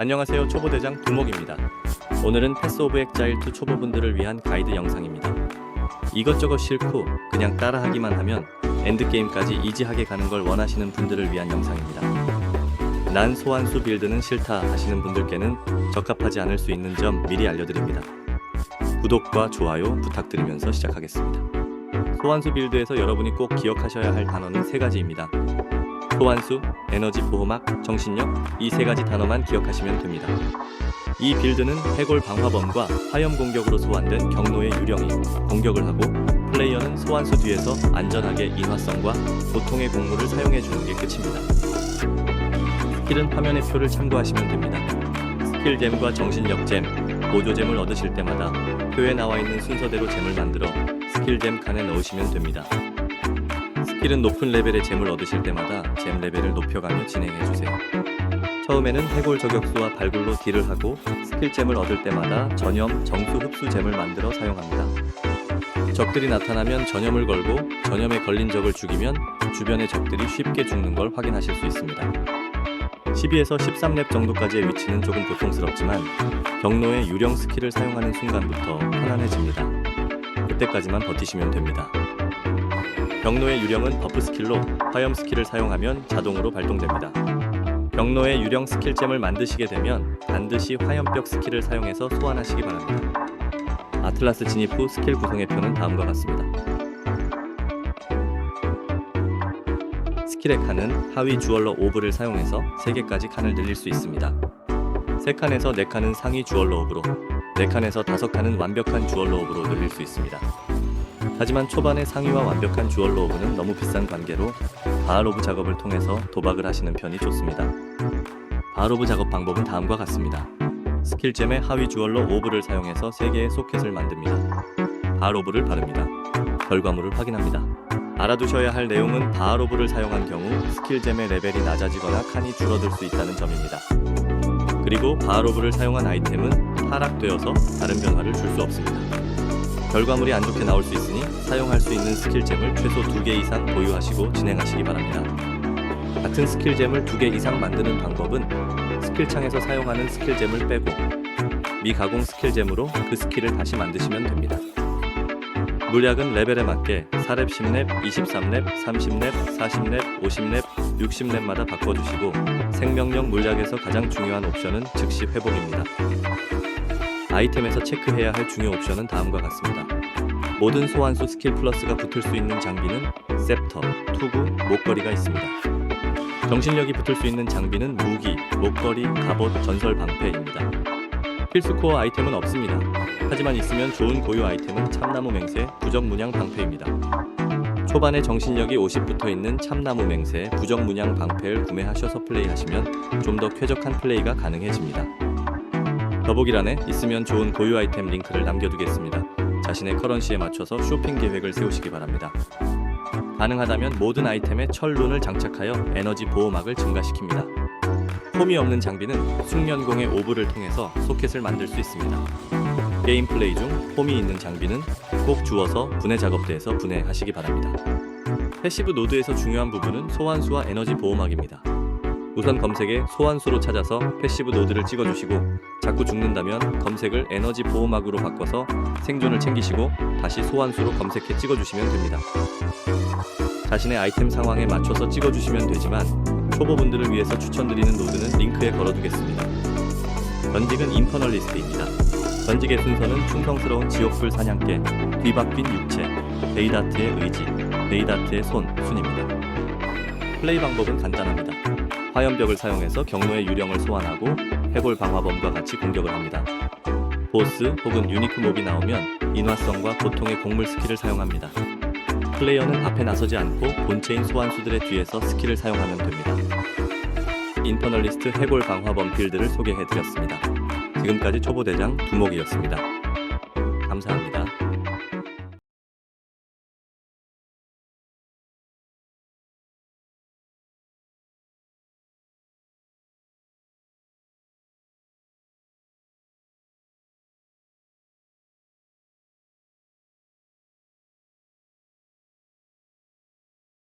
안녕하세요 초보대장 두목입니다. 오늘은 패스 오브 액자일2 초보분들을 위한 가이드 영상입니다. 이것저것 싫고 그냥 따라하기만 하면 엔드게임까지 이지하게 가는 걸 원하시는 분들을 위한 영상입니다. 난 소환수 빌드는 싫다 하시는 분들께는 적합하지 않을 수 있는 점 미리 알려드립니다. 구독과 좋아요 부탁드리면서 시작하겠습니다. 소환수 빌드에서 여러분이 꼭 기억하셔야 할 단어는 세 가지입니다. 소환수, 에너지 보호막, 정신력 이 세 가지 단어만 기억하시면 됩니다. 이 빌드는 해골 방화범과 화염 공격으로 소환된 경로의 유령이 공격을 하고 플레이어는 소환수 뒤에서 안전하게 인화성과 보통의 공물을 사용해 주는 게 끝입니다. 스킬은 화면의 표를 참고하시면 됩니다. 스킬잼과 정신력잼, 보조잼을 얻으실 때마다 표에 나와 있는 순서대로 잼을 만들어 스킬잼 칸에 넣으시면 됩니다. 스킬은 높은 레벨의 잼을 얻으실 때마다 잼 레벨을 높여가며 진행해 주세요. 처음에는 해골 저격수와 발굴로 딜을 하고 스킬 잼을 얻을 때마다 전염, 정수 흡수 잼을 만들어 사용합니다. 적들이 나타나면 전염을 걸고 전염에 걸린 적을 죽이면 주변의 적들이 쉽게 죽는 걸 확인하실 수 있습니다. 12에서 13렙 정도까지의 위치는 조금 고통스럽지만 경로의 유령 스킬을 사용하는 순간부터 편안해집니다. 그때까지만 버티시면 됩니다. 경로의 유령은 버프 스킬로 화염 스킬을 사용하면 자동으로 발동됩니다. 경로의 유령 스킬잼을 만드시게 되면 반드시 화염벽 스킬을 사용해서 소환하시기 바랍니다. 아틀라스 진입 후 스킬 구성의 표는 다음과 같습니다. 스킬의 칸은 하위 주얼러 오브를 사용해서 3개까지 칸을 늘릴 수 있습니다. 3칸에서 4칸은 상위 주얼러 오브로, 4칸에서 5칸은 완벽한 주얼러 오브로 늘릴 수 있습니다. 하지만 초반에 상위와 완벽한 주얼러 오브는 너무 비싼 관계로 바알 오브 작업을 통해서 도박을 하시는 편이 좋습니다. 바알 오브 작업 방법은 다음과 같습니다. 스킬잼의 하위 주얼러 오브를 사용해서 3개의 소켓을 만듭니다. 바알 오브를 바릅니다. 결과물을 확인합니다. 알아두셔야 할 내용은 바알 오브를 사용한 경우 스킬잼의 레벨이 낮아지거나 칸이 줄어들 수 있다는 점입니다. 그리고 바알 오브를 사용한 아이템은 하락되어서 다른 변화를 줄 수 없습니다. 결과물이 안 좋게 나올 수 있으니 사용할 수 있는 스킬잼을 최소 2개 이상 보유하시고 진행하시기 바랍니다. 같은 스킬잼을 2개 이상 만드는 방법은 스킬창에서 사용하는 스킬잼을 빼고 미가공 스킬잼으로 그 스킬을 다시 만드시면 됩니다. 물약은 레벨에 맞게 4렙, 10렙, 23렙, 30렙, 40렙, 50렙, 60렙마다 바꿔주시고 생명력 물약에서 가장 중요한 옵션은 즉시 회복입니다. 아이템에서 체크해야 할 중요 옵션은 다음과 같습니다. 모든 소환수 스킬 플러스가 붙을 수 있는 장비는 셉터, 투구, 목걸이가 있습니다. 정신력이 붙을 수 있는 장비는 무기, 목걸이, 갑옷, 전설 방패입니다. 필수 코어 아이템은 없습니다. 하지만 있으면 좋은 고유 아이템은 참나무 맹세, 부적 문양 방패입니다. 초반에 정신력이 50 붙어 있는 참나무 맹세, 부적 문양 방패를 구매하셔서 플레이하시면 좀 더 쾌적한 플레이가 가능해집니다. 더보기란에 있으면 좋은 고유 아이템 링크를 남겨두겠습니다. 자신의 커런시에 맞춰서 쇼핑 계획을 세우시기 바랍니다. 가능하다면 모든 아이템에 철룬을 장착하여 에너지 보호막을 증가시킵니다. 폼이 없는 장비는 숙련공의 오브를 통해서 소켓을 만들 수 있습니다. 게임 플레이 중 폼이 있는 장비는 꼭 주워서 분해 작업대에서 분해하시기 바랍니다. 패시브 노드에서 중요한 부분은 소환수와 에너지 보호막입니다. 우선 검색에 소환수로 찾아서 패시브 노드를 찍어주시고 자꾸 죽는다면 검색을 에너지 보호막으로 바꿔서 생존을 챙기시고 다시 소환수로 검색해 찍어주시면 됩니다. 자신의 아이템 상황에 맞춰서 찍어주시면 되지만 초보분들을 위해서 추천드리는 노드는 링크에 걸어두겠습니다. 전직은 인퍼널리스트입니다. 전직의 순서는 충성스러운 지옥불 사냥개, 뒤바뀐 육체, 데이다트의 의지, 데이다트의 손 순입니다. 플레이 방법은 간단합니다. 화염벽을 사용해서 경로의 유령을 소환하고 해골 방화범과 같이 공격을 합니다. 보스 혹은 유니크 몹이 나오면 인화성과 보통의 곡물 스킬을 사용합니다. 플레이어는 앞에 나서지 않고 본체인 소환수들의 뒤에서 스킬을 사용하면 됩니다. 인터널리스트 해골 방화범 빌드를 소개해드렸습니다. 지금까지 초보대장 두목이었습니다. 감사합니다.